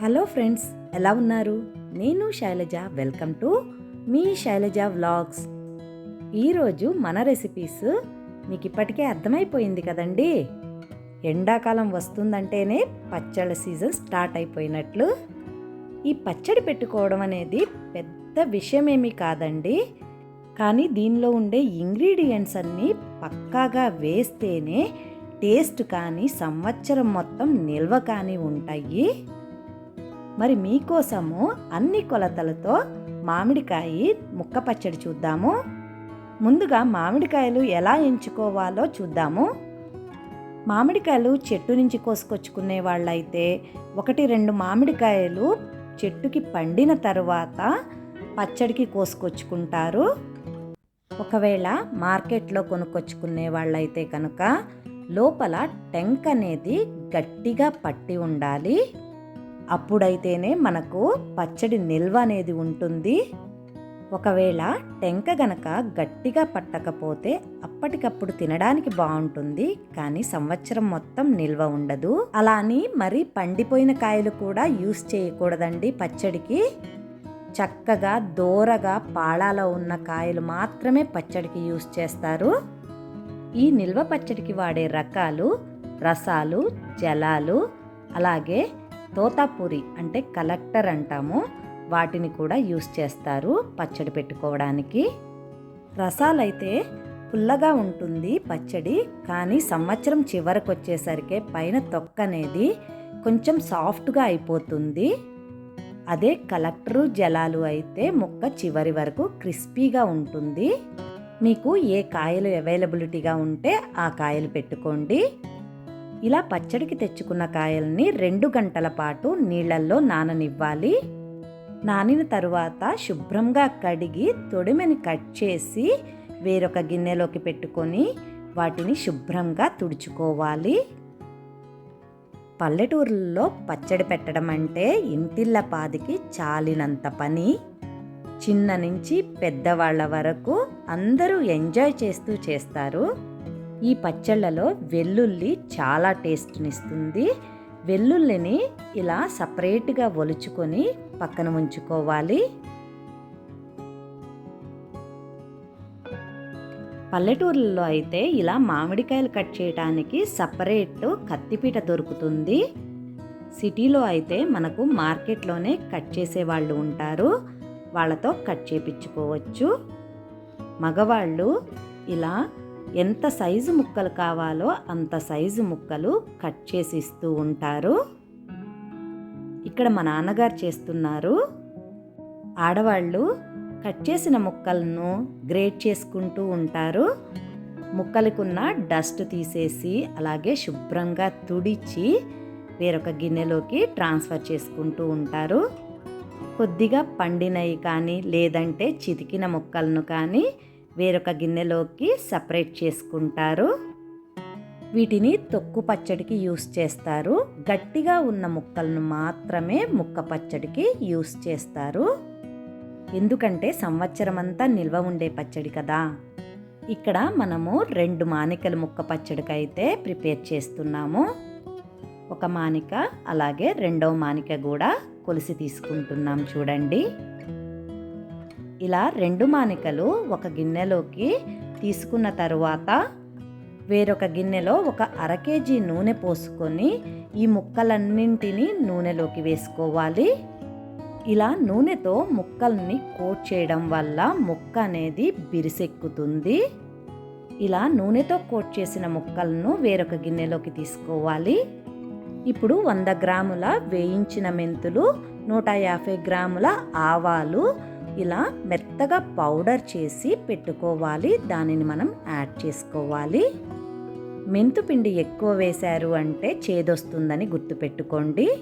Hello friends ఎలా ఉన్నారు? నేను శైలజ. వెల్కమ్ టు మీ శైలజ వ్లాగ్స్. ఈరోజు మన రెసిపీస్ మీకు ఇప్పటికే అర్థమైపోయింది కదండి? ఎండాకాలం వస్తుందంటేనే పచ్చళ్ళ సీజన్ స్టార్ట్ అయిపోయినట్లు. ఈ పచ్చడి పెట్టుకోవడం అనేది పెద్ద విషయమేమీ కాదండి. కానీ దీనిలో ఉండే ఇంగ్రీడియంట్స్ అన్నీ పక్కాగా వేస్తేనే టేస్ట్ కానీ సంవత్సరం మొత్తం నిల్వ కానీ ఉంటాయి. మరి మీకోసము అన్ని కొలతలతో మామిడికాయ ముక్క పచ్చడి చూద్దాము. ముందుగా మామిడికాయలు ఎలా ఎంచుకోవాలో చూద్దాము. మామిడికాయలు చెట్టు నుంచి కోసుకొచ్చుకునే వాళ్ళైతే ఒకటి రెండు మామిడికాయలు చెట్టుకి పండిన తర్వాత పచ్చడికి కోసుకొచ్చుకుంటారు. ఒకవేళ మార్కెట్లో కొనుక్కొచ్చుకునే వాళ్ళైతే కనుక లోపల టెంక్ అనేది గట్టిగా పట్టి ఉండాలి. అప్పుడైతేనే మనకు పచ్చడి నిల్వ అనేది ఉంటుంది. ఒకవేళ టెంక గనక గట్టిగా పట్టకపోతే అప్పటికప్పుడు తినడానికి బాగుంటుంది. కానీ సంవత్సరం మొత్తం నిల్వ ఉండదు. అలా అని మరి పండిపోయిన కాయలు కూడా యూస్ చేయకూడదండి. పచ్చడికి చక్కగా దోరగా పాళాలో ఉన్న కాయలు మాత్రమే పచ్చడికి యూస్ చేస్తారు. ఈ నిల్వ పచ్చడికి వాడే రకాలు రసాలు జలాలు అలాగే తోతాపూరి అంటే కలెక్టర్ అంటాము. వాటిని కూడా యూస్ చేస్తారు పచ్చడి పెట్టుకోవడానికి. రసాలైతే పుల్లగా ఉంటుంది పచ్చడి కానీ సంవత్సరం చివరకు వచ్చేసరికి పైన తొక్క అనేది కొంచెం సాఫ్ట్గా అయిపోతుంది. అదే కలెక్టరు జలాలు అయితే ముక్క చివరి వరకు క్రిస్పీగా ఉంటుంది. మీకు ఏ కాయలు అవైలబిలిటీగా ఉంటే ఆ కాయలు పెట్టుకోండి. ఇలా పచ్చడికి తెచ్చుకున్న కాయల్ని రెండు గంటల పాటు నీళ్ళల్లో నాననివ్వాలి. నానిన తరువాత శుభ్రంగా కడిగి తొడిమెని కట్ చేసి వేరొక గిన్నెలోకి పెట్టుకొని వాటిని శుభ్రంగా తుడుచుకోవాలి. పల్లెటూరుల్లో పచ్చడి పెట్టడం అంటే ఇంటిళ్ళ పాదికి చాలినంత పని. చిన్న నుంచి పెద్దవాళ్ళ వరకు అందరూ ఎంజాయ్ చేస్తూ చేస్తారు. ఈ పచ్చళ్ళలో వెల్లుల్లి చాలా టేస్ట్నిస్తుంది. వెల్లుల్లిని ఇలా సపరేట్గా ఒలుచుకొని పక్కన ఉంచుకోవాలి. పల్లెటూర్లలో అయితే ఇలా మామిడికాయలు కట్ చేయడానికి సపరేట్ కత్తిపీట దొరుకుతుంది. సిటీలో అయితే మనకు మార్కెట్లోనే కట్ చేసే వాళ్ళు ఉంటారు. వాళ్ళతో కట్ చేపించుకోవచ్చు మగవాళ్ళు ఇలా ఎంత సైజు ముక్కలు కావాలో అంత సైజు ముక్కలు కట్ చేసి ఇస్తూ ఉంటారు. ఇక్కడ మా నాన్నగారు చేస్తున్నారు. ఆడవాళ్ళు కట్ చేసిన ముక్కలను గ్రేట్ చేసుకుంటూ ఉంటారు. ముక్కలకున్న డస్ట్ తీసేసి అలాగే శుభ్రంగా తుడిచి వేరొక గిన్నెలోకి ట్రాన్స్ఫర్ చేసుకుంటూ ఉంటారు. కొద్దిగా పండినవి కానీ లేదంటే చితికిన ముక్కలను కానీ వేరొక గిన్నెలోకి సపరేట్ చేసుకుంటారు. వీటిని తొక్కు పచ్చడికి యూస్ చేస్తారు. గట్టిగా ఉన్న ముక్కలను మాత్రమే ముక్క పచ్చడికి యూస్ చేస్తారు. ఎందుకంటే సంవత్సరం అంతా నిల్వ ఉండే పచ్చడి కదా. ఇక్కడ మనము రెండు మానికల ముక్క పచ్చడికి అయితే ప్రిపేర్ చేస్తున్నాము. ఒక మానిక అలాగే రెండవ మానిక కూడా కొలిసి తీసుకుంటున్నాం చూడండి. ఇలా రెండు మానికలు ఒక గిన్నెలోకి తీసుకున్న తరువాత వేరొక గిన్నెలో ఒక అర కేజీ నూనె పోసుకొని ఈ ముక్కలన్నింటినీ నూనెలోకి వేసుకోవాలి. ఇలా నూనెతో ముక్కల్ని కోట్ చేయడం వల్ల ముక్క అనేది బిరిసెక్కుతుంది. ఇలా నూనెతో కోట్ చేసిన ముక్కలను వేరొక గిన్నెలోకి తీసుకోవాలి. ఇప్పుడు వంద గ్రాముల వేయించిన మెంతులు నూట యాభై గ్రాముల ఆవాలు ఇలా మెత్తగా పౌడర్ చేసి పెట్టుకోవాలి. దానిని మనం యాడ్ చేసుకోవాలి. మెంతుపిండి ఎక్కువ వేశారు అంటే చేదొస్తుందని గుర్తుపెట్టుకోండి.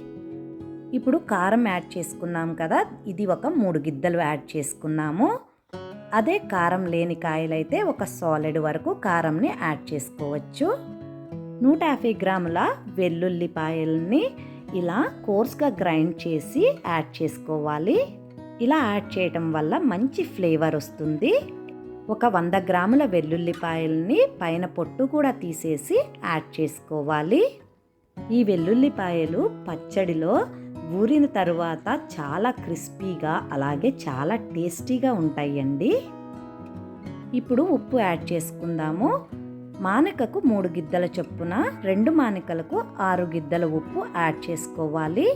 ఇప్పుడు కారం యాడ్ చేసుకున్నాం కదా ఇది ఒక మూడు గిద్దలు యాడ్ చేసుకున్నాము. అదే కారం లేని కాయలైతే ఒక సాలిడ్ వరకు కారంని యాడ్ చేసుకోవచ్చు. నూట యాభై గ్రాముల వెల్లుల్లిపాయల్ని ఇలా కోర్స్గా గ్రైండ్ చేసి యాడ్ చేసుకోవాలి. ఇలా యాడ్ చేయటం వల్ల మంచి ఫ్లేవర్ వస్తుంది. ఒక వంద గ్రాముల వెల్లుల్లిపాయల్ని పైన పొట్టు కూడా తీసేసి యాడ్ చేసుకోవాలి. ఈ వెల్లుల్లిపాయలు పచ్చడిలో ఊరిన తరువాత చాలా క్రిస్పీగా అలాగే చాలా టేస్టీగా ఉంటాయండి. ఇప్పుడు ఉప్పు యాడ్ చేసుకుందాము. మానికకు మూడు గిద్దల చొప్పున రెండు మానికలకు ఆరు గిద్దల ఉప్పు యాడ్ చేసుకోవాలి.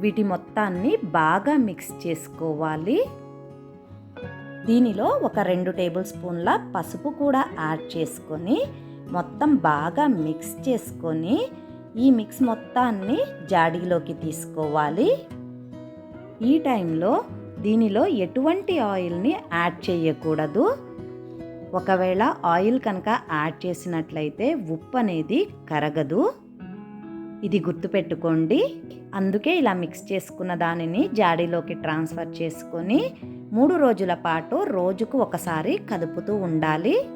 వీటి మొత్తాన్ని బాగా మిక్స్ చేసుకోవాలి. దీనిలో ఒక రెండు టేబుల్ స్పూన్ల పసుపు కూడా యాడ్ చేసుకొని మొత్తం బాగా మిక్స్ చేసుకొని ఈ మిక్స్ మొత్తాన్ని జాడీలోకి తీసుకోవాలి. ఈ టైంలో దీనిలో ఎటువంటి ఆయిల్ని యాడ్ చేయకూడదు. ఒకవేళ ఆయిల్ కనుక యాడ్ చేసినట్లయితే ఉప్పు అనేది కరగదు. ఇది గుర్తుపెట్టుకోండి. అందుకే ఇలా మిక్స్ చేసుకున్న దానిని జాడీలోకి ట్రాన్స్ఫర్ చేసుకొని మూడు రోజుల పాటు రోజుకు ఒకసారి కదుపుతూ ఉండాలి.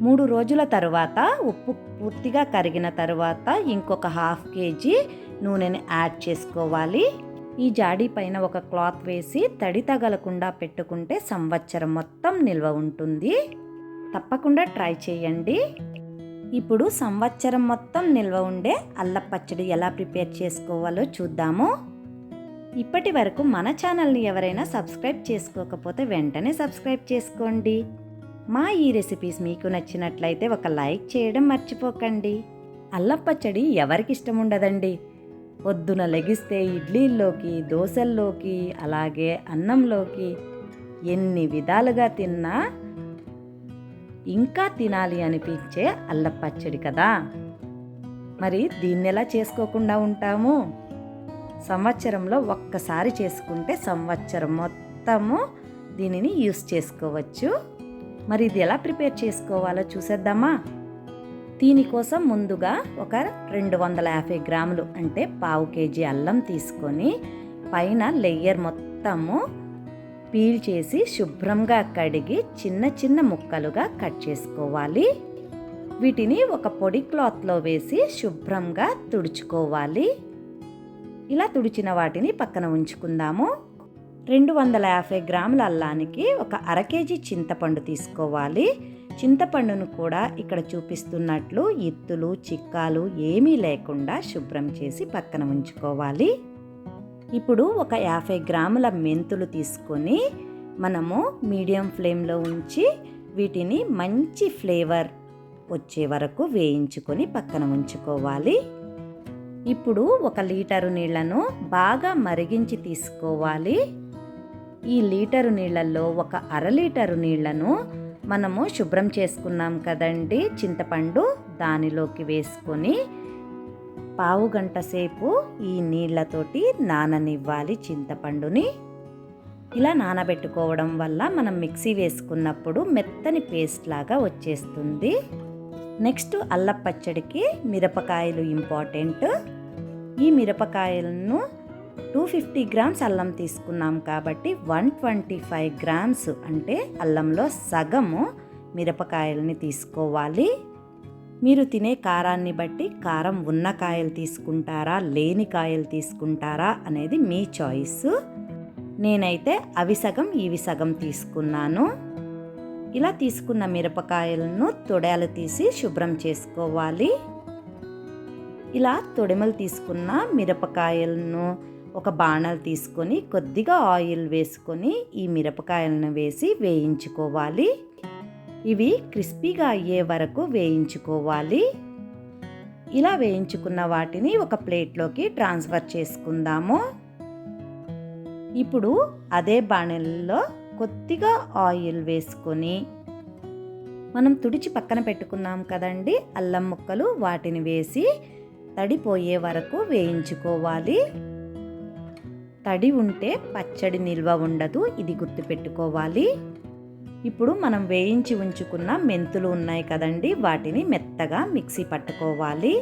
మూడు రోజుల తరువాత ఉప్పు పూర్తిగా కరిగిన తరువాత ఇంకొక హాఫ్ కేజీ నూనెని యాడ్ చేసుకోవాలి. ఈ జాడీ పైన ఒక క్లాత్ వేసి తడి తగలకుండా పెట్టుకుంటే సంవత్సరం మొత్తం నిల్వ ఉంటుంది. తప్పకుండా ట్రై చేయండి. ఇప్పుడు సంవత్సరం మొత్తం నిల్వ ఉండే అల్లం పచ్చడి ఎలా ప్రిపేర్ చేసుకోవాలో చూద్దాము. ఇప్పటి వరకు మన ఛానల్ని ఎవరైనా సబ్స్క్రైబ్ చేసుకోకపోతే వెంటనే సబ్స్క్రైబ్ చేసుకోండి. మా ఈ రెసిపీస్ మీకు నచ్చినట్లయితే ఒక లైక్ చేయడం మర్చిపోకండి. అల్లం పచ్చడి ఎవరికి ఇష్టం ఉండదండి. పొద్దున లెగిస్తే ఇడ్లీల్లోకి దోశల్లోకి అలాగే అన్నంలోకి ఎన్ని విధాలుగా తిన్నా ఇంకా తినాలి అనిపించే అల్లం పచ్చడి కదా. మరి దీన్ని ఎలా చేసుకోకుండా ఉంటాము? సంవత్సరంలో ఒక్కసారి చేసుకుంటే సంవత్సరం మొత్తము దీనిని యూస్ చేసుకోవచ్చు. మరి ఇది ఎలా ప్రిపేర్ చేసుకోవాలో చూసేద్దామా? దీనికోసం ముందుగా ఒక రెండు వందల యాభై గ్రాములు అంటే పావు కేజీ అల్లం తీసుకొని పైన లేయర్ మొత్తము పీల్ చేసి శుభ్రంగా కడిగి చిన్న చిన్న ముక్కలుగా కట్ చేసుకోవాలి. వీటిని ఒక పొడి క్లాత్లో వేసి శుభ్రంగా తుడుచుకోవాలి. ఇలా తుడిచిన వాటిని పక్కన ఉంచుకుందాము. రెండు వందల యాభై గ్రాముల అల్లానికి ఒక అర కేజీ చింతపండు తీసుకోవాలి. చింతపండును కూడా ఇక్కడ చూపిస్తున్నట్లు ఇత్తులు చిక్కాలు ఏమీ లేకుండా శుభ్రం చేసి పక్కన ఉంచుకోవాలి. ఇప్పుడు ఒక యాభై గ్రాముల మెంతులు తీసుకొని మనము మీడియం ఫ్లేమ్లో ఉంచి వీటిని మంచి ఫ్లేవర్ వచ్చే వరకు వేయించుకొని పక్కన ఉంచుకోవాలి. ఇప్పుడు ఒక లీటరు నీళ్ళను బాగా మరిగించి తీసుకోవాలి. ఈ లీటరు నీళ్ళల్లో ఒక అర లీటరు నీళ్ళను మనము శుభ్రం చేసుకున్నాం కదండి చింతపండు దానిలోకి వేసుకొని పావు గంట సేపు ఈ నీళ్ళతోటి నాననివ్వాలి చింతపండుని. ఇలా నానబెట్టుకోవడం వల్ల మనం మిక్సీ వేసుకున్నప్పుడు మెత్తని పేస్ట్ లాగా వచ్చేస్తుంది. నెక్స్ట్ అల్లం పచ్చడికి మిరపకాయలు ఇంపార్టెంట్. ఈ మిరపకాయలను టూ ఫిఫ్టీ గ్రామ్స్ అల్లం తీసుకున్నాం కాబట్టి వన్ ట్వంటీ ఫైవ్ గ్రామ్స్ అంటే అల్లంలో సగము మిరపకాయలని తీసుకోవాలి. మీరు తినే కారాన్ని బట్టి కారం ఉన్న కాయలు తీసుకుంటారా లేని కాయలు తీసుకుంటారా అనేది మీ చాయిస్. నేనైతే అవి సగం ఇవి సగం తీసుకున్నాను. ఇలా తీసుకున్న మిరపకాయలను తొడలు తీసి శుభ్రం చేసుకోవాలి. ఇలా తొడిమలు తీసుకున్న మిరపకాయలను ఒక బాణాలు తీసుకొని కొద్దిగా ఆయిల్ వేసుకొని ఈ మిరపకాయలను వేసి వేయించుకోవాలి. ఇవి క్రిస్పీగా అయ్యే వరకు వేయించుకోవాలి. ఇలా వేయించుకున్న వాటిని ఒక ప్లేట్లోకి ట్రాన్స్ఫర్ చేసుకుందాము. ఇప్పుడు అదే బాణెల్లో కొద్దిగా ఆయిల్ వేసుకొని మనం తుడిచి పక్కన పెట్టుకున్నాం కదండి అల్లం ముక్కలు వాటిని వేసి తడిపోయే వరకు వేయించుకోవాలి. తడి ఉంటే పచ్చడి నిల్వ ఉండదు ఇది గుర్తుపెట్టుకోవాలి. ఇప్పుడు మనం వేయించి ఉంచుకున్న మెంతులు ఉన్నాయి కదండి వాటిని మెత్తగా మిక్సీ పట్టుకోవాలి.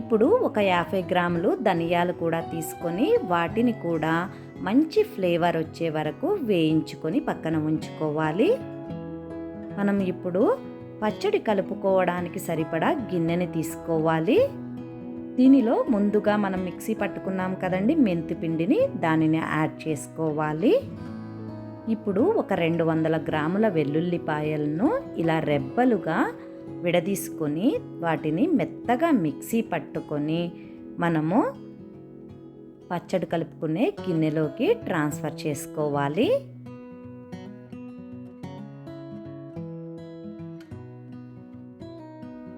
ఇప్పుడు ఒక యాభై గ్రాములు ధనియాలు కూడా తీసుకొని వాటిని కూడా మంచి ఫ్లేవర్ వచ్చే వరకు వేయించుకొని పక్కన ఉంచుకోవాలి. మనం ఇప్పుడు పచ్చడి కలుపుకోవడానికి సరిపడా గిన్నెని తీసుకోవాలి. దీనిలో ముందుగా మనం మిక్సీ పట్టుకున్నాం కదండి మెంతి పిండిని దానిని యాడ్ చేసుకోవాలి. ఇప్పుడు ఒక రెండు వందల గ్రాముల వెల్లుల్లిపాయలను ఇలా రెబ్బలుగా విడదీసుకొని వాటిని మెత్తగా మిక్సీ పట్టుకొని మనము పచ్చడి కలుపుకునే గిన్నెలోకి ట్రాన్స్ఫర్ చేసుకోవాలి.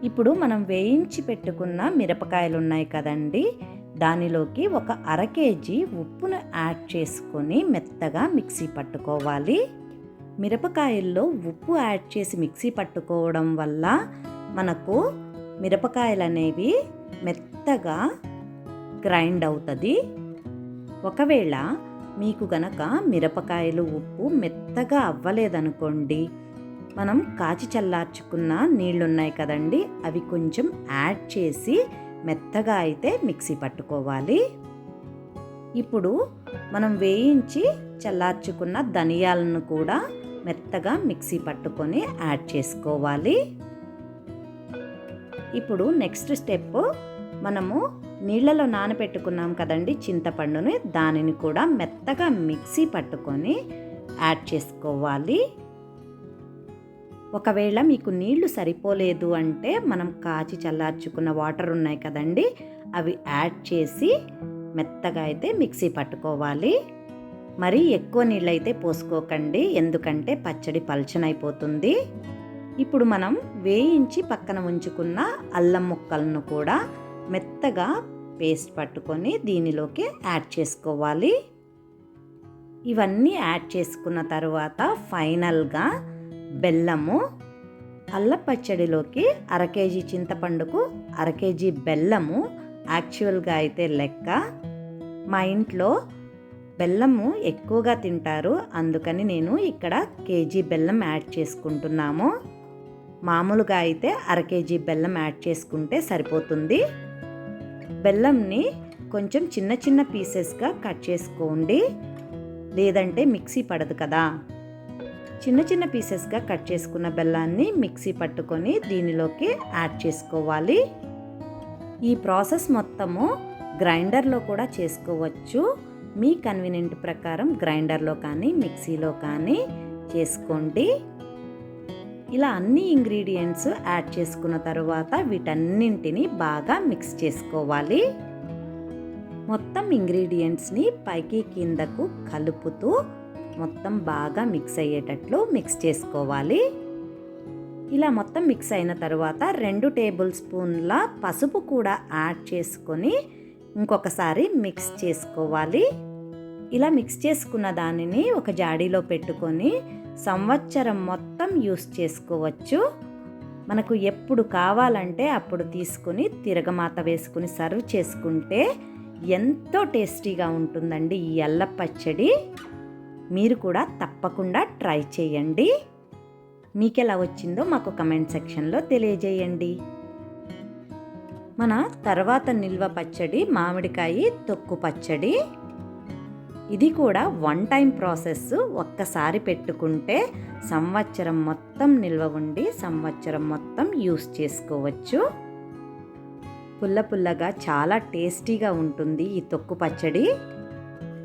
ఇప్పుడు మనం వేయించి పెట్టుకున్న మిరపకాయలు ఉన్నాయి కదండి దానిలోకి ఒక అర కేజీ ఉప్పును యాడ్ చేసుకొని మెత్తగా మిక్సీ పట్టుకోవాలి. మిరపకాయల్లో ఉప్పు యాడ్ చేసి మిక్సీ పట్టుకోవడం వల్ల మనకు మిరపకాయలు అనేవి మెత్తగా గ్రైండ్ అవుతుంది. ఒకవేళ మీకు గనక మిరపకాయలు ఉప్పు మెత్తగా అవ్వలేదనుకోండి మనం కాచి చల్లార్చుకున్న నీళ్ళున్నాయి కదండి అవి కొంచెం యాడ్ చేసి మెత్తగా అయితే మిక్సీ పట్టుకోవాలి. ఇప్పుడు మనం వేయించి చల్లార్చుకున్న ధనియాలను కూడా మెత్తగా మిక్సీ పట్టుకొని యాడ్ చేసుకోవాలి. ఇప్పుడు నెక్స్ట్ స్టెప్ మనము నీళ్ళలో నానబెట్టుకున్నాం కదండి చింతపండుని దానిని కూడా మెత్తగా మిక్సీ పట్టుకొని యాడ్ చేసుకోవాలి. ఒకవేళ మీకు నీళ్ళు సరిపోలేదు అంటే మనం కాచి చల్లార్చుకున్న వాటర్ ఉన్నాయి కదండి అవి యాడ్ చేసి మెత్తగా అయితే మిక్సీ పట్టుకోవాలి. మరి ఎక్కువ నీళ్ళైతే పోసుకోకండి ఎందుకంటే పచ్చడి పల్చనైపోతుంది. ఇప్పుడు మనం వేయించి పక్కన ఉంచుకున్న అల్లం ముక్కలను కూడా మెత్తగా పేస్ట్ పట్టుకొని దీనిలోకి యాడ్ చేసుకోవాలి. ఇవన్నీ యాడ్ చేసుకున్న తర్వాత ఫైనల్గా బెల్లము అల్ల పచ్చడిలోకి అర కేజీ చింతపండుకు అర కేజీ బెల్లము యాక్చువల్గా అయితే లెక్క. మా ఇంట్లో బెల్లము ఎక్కువగా తింటారు అందుకని నేను ఇక్కడ కేజీ బెల్లం యాడ్ చేసుకుంటున్నాము. మామూలుగా అయితే అర కేజీ బెల్లం యాడ్ చేసుకుంటే సరిపోతుంది. బెల్లంని కొంచెం చిన్న చిన్న పీసెస్గా కట్ చేసుకోండి. లేదంటే మిక్సీ పడదు కదా. చిన్న చిన్న పీసెస్గా కట్ చేసుకున్న బెల్లాన్ని మిక్సీ పట్టుకొని దీనిలోకి యాడ్ చేసుకోవాలి. ఈ ప్రాసెస్ మొత్తము గ్రైండర్లో కూడా చేసుకోవచ్చు. మీ కన్వీనియంట్ ప్రకారం గ్రైండర్లో కానీ మిక్సీలో కానీ చేసుకోండి. ఇలా అన్ని ఇంగ్రీడియంట్స్ యాడ్ చేసుకున్న తర్వాత వీటన్నింటిని బాగా మిక్స్ చేసుకోవాలి. మొత్తం ఇంగ్రీడియంట్స్ని పైకి కిందకు కలుపుతూ మొత్తం బాగా మిక్స్ అయ్యేటట్లు మిక్స్ చేసుకోవాలి. ఇలా మొత్తం మిక్స్ అయిన తర్వాత రెండు టేబుల్ స్పూన్ల పసుపు కూడా యాడ్ చేసుకొని ఇంకొకసారి మిక్స్ చేసుకోవాలి. ఇలా మిక్స్ చేసుకున్న దానిని ఒక జాడీలో పెట్టుకొని సంవత్సరం మొత్తం యూస్ చేసుకోవచ్చు. మనకు ఎప్పుడు కావాలంటే అప్పుడు తీసుకుని తిరగమాత వేసుకుని సర్వ్ చేసుకుంటే ఎంతో టేస్టీగా ఉంటుందండి ఈ అల్ల పచ్చడి. మీరు కూడా తప్పకుండా ట్రై చేయండి. మీకు ఎలా వచ్చిందో మాకు కమెంట్ సెక్షన్లో తెలియజేయండి. మన తర్వాత నిల్వ పచ్చడి మామిడికాయ తొక్కు పచ్చడి. ఇది కూడా వన్ టైం ప్రాసెస్ ఒక్కసారి పెట్టుకుంటే సంవత్సరం మొత్తం నిల్వ ఉండి సంవత్సరం మొత్తం యూస్ చేసుకోవచ్చు. పుల్ల పుల్లగా చాలా టేస్టీగా ఉంటుంది ఈ తొక్కు పచ్చడి.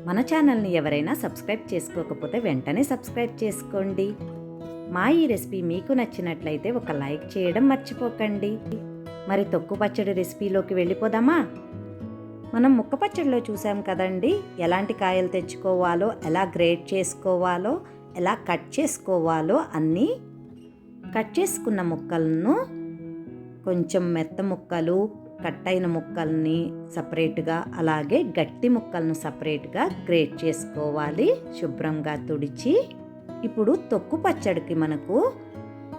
మన ఛానల్ని ఎవరైనా సబ్స్క్రైబ్ చేసుకోకపోతే వెంటనే సబ్స్క్రైబ్ చేసుకోండి. మా ఈ రెసిపీ మీకు నచ్చినట్లయితే ఒక లైక్ చేయడం మర్చిపోకండి. మరి తొక్కు పచ్చడి రెసిపీలోకి వెళ్ళిపోదామా? మనం ముక్క పచ్చడిలో చూసాం కదండి ఎలాంటి కాయలు తెచ్చుకోవాలో ఎలా గ్రేట్ చేసుకోవాలో ఎలా కట్ చేసుకోవాలో అన్నీ కట్ చేసుకున్న ముక్కలను కొంచెం మెత్త ముక్కలు కట్ అయిన ముక్కల్ని సపరేట్గా అలాగే గట్టి ముక్కలను సపరేట్గా గ్రేట్ చేసుకోవాలి. శుభ్రంగా తుడిచి ఇప్పుడు తొక్కు పచ్చడికి మనకు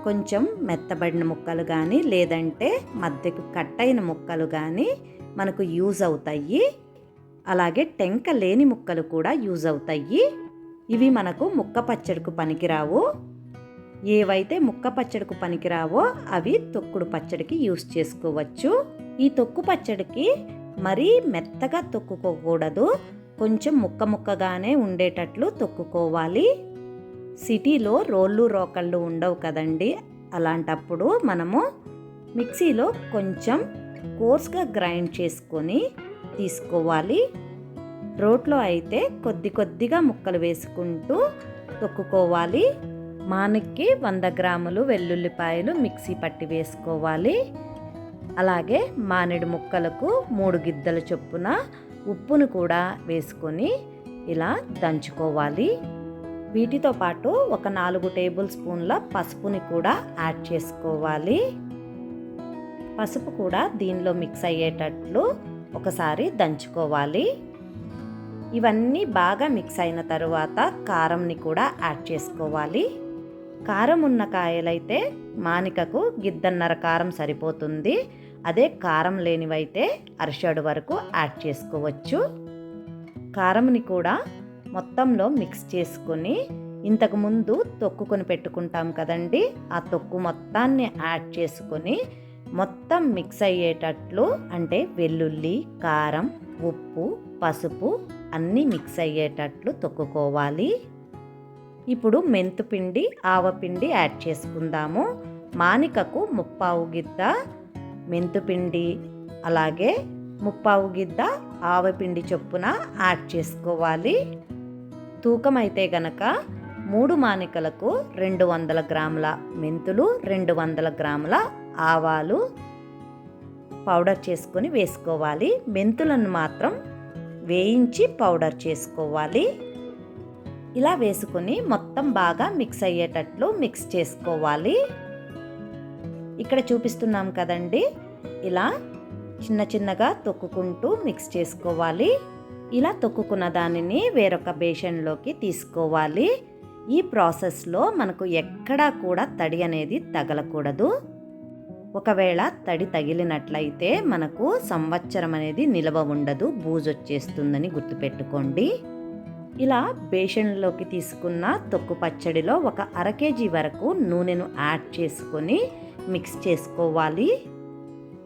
కొంచెం మెత్తబడిన ముక్కలు కానీ లేదంటే మధ్యకు కట్ అయిన ముక్కలు కానీ మనకు యూజ్ అవుతాయి. అలాగే టెంక లేని ముక్కలు కూడా యూజ్ అవుతాయి. ఇవి మనకు ముక్క పచ్చడికి పనికిరావు. ఏవైతే ముక్క పచ్చడికి పనికిరావో అవి తొక్కుడు పచ్చడికి యూస్ చేసుకోవచ్చు. ఈ తొక్కు పచ్చడికి మరీ మెత్తగా తొక్కుకోకూడదు. కొంచెం ముక్క ముక్కగానే ఉండేటట్లు తొక్కుకోవాలి. సిటీలో రోళ్ళు రోకళ్ళు ఉండవు కదండి. అలాంటప్పుడు మనము మిక్సీలో కొంచెం కోర్స్గా గ్రైండ్ చేసుకొని తీసుకోవాలి. రోట్లో అయితే కొద్ది కొద్దిగా ముక్కలు వేసుకుంటూ తొక్కుకోవాలి. మానక్కి వంద గ్రాములు వెల్లుల్లిపాయలు మిక్సీ పట్టి వేసుకోవాలి. అలాగే మానేడు ముక్కలకు మూడు గిద్దల చొప్పున ఉప్పును కూడా వేసుకొని ఇలా దంచుకోవాలి. వీటితో పాటు ఒక నాలుగు టేబుల్ స్పూన్ల పసుపుని కూడా యాడ్ చేసుకోవాలి. పసుపు కూడా దీనిలో మిక్స్ అయ్యేటట్లు ఒకసారి దంచుకోవాలి. ఇవన్నీ బాగా మిక్స్ అయిన తరువాత కారంని కూడా యాడ్ చేసుకోవాలి. కారం ఉన్న కాయలైతే మానికకు గిద్దన్నర కారం సరిపోతుంది. అదే కారం లేనివైతే అరిషాడు వరకు యాడ్ చేసుకోవచ్చు. కారంని కూడా మొత్తంలో మిక్స్ చేసుకొని ఇంతకుముందు తొక్కుకొని పెట్టుకుంటాం కదండి. ఆ తొక్కు మొత్తాన్ని యాడ్ చేసుకొని మొత్తం మిక్స్ అయ్యేటట్లు అంటే వెల్లుల్లి కారం ఉప్పు పసుపు అన్నీ మిక్స్ అయ్యేటట్లు తొక్కుకోవాలి. ఇప్పుడు మెంతుపిండి ఆవపిండి యాడ్ చేసుకుందాము. మానికకు ముప్పావు గిద్ద మెంతుపిండి అలాగే ముప్పావు గిద్ద ఆవపిండి చొప్పున యాడ్ చేసుకోవాలి. తూకం అయితే గనక మూడు మానికలకు రెండు వందల గ్రాముల మెంతులు రెండు వందల గ్రాముల ఆవాలు పౌడర్ చేసుకొని వేసుకోవాలి. మెంతులను మాత్రం వేయించి పౌడర్ చేసుకోవాలి. ఇలా వేసుకొని మొత్తం బాగా మిక్స్ అయ్యేటట్లు మిక్స్ చేసుకోవాలి. ఇక్కడ చూపిస్తున్నాం కదండి ఇలా చిన్న చిన్నగా తొక్కుకుంటూ మిక్స్ చేసుకోవాలి. ఇలా తొక్కుకున్న దానిని వేరొక బేషన్లోకి తీసుకోవాలి. ఈ ప్రాసెస్లో మనకు ఎక్కడా కూడా తడి అనేది తగలకూడదు. ఒకవేళ తడి తగిలినట్లయితే మనకు సంవత్సరం అనేది నిలవ ఉండదు బూజొచ్చేస్తుందని గుర్తుపెట్టుకోండి. ఇలా బేషన్లోకి తీసుకున్న తొక్కు పచ్చడిలో ఒక అర కేజీ వరకు నూనెను యాడ్ చేసుకొని మిక్స్ చేసుకోవాలి.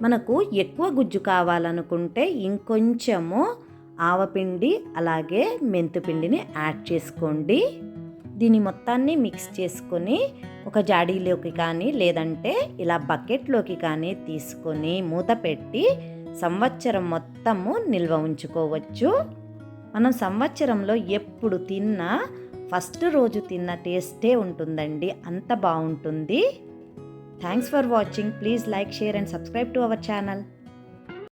మనకు ఎక్కువ గుజ్జు కావాలనుకుంటే ఇంకొంచెము ఆవపిండి అలాగే మెంతుపిండిని యాడ్ చేసుకోండి. దీని మొత్తాన్ని మిక్స్ చేసుకొని ఒక జాడీలోకి కానీ లేదంటే ఇలా బకెట్లోకి కానీ తీసుకొని మూత పెట్టి సంవత్సరం మొత్తము నిల్వ ఉంచుకోవచ్చు. మనం సంవత్సరంలో ఎప్పుడు తిన్నా ఫస్ట్ రోజు తిన్న టేస్టే ఉంటుందండి. అంత బాగుంటుంది. Thanks for watching please like share and subscribe to our channel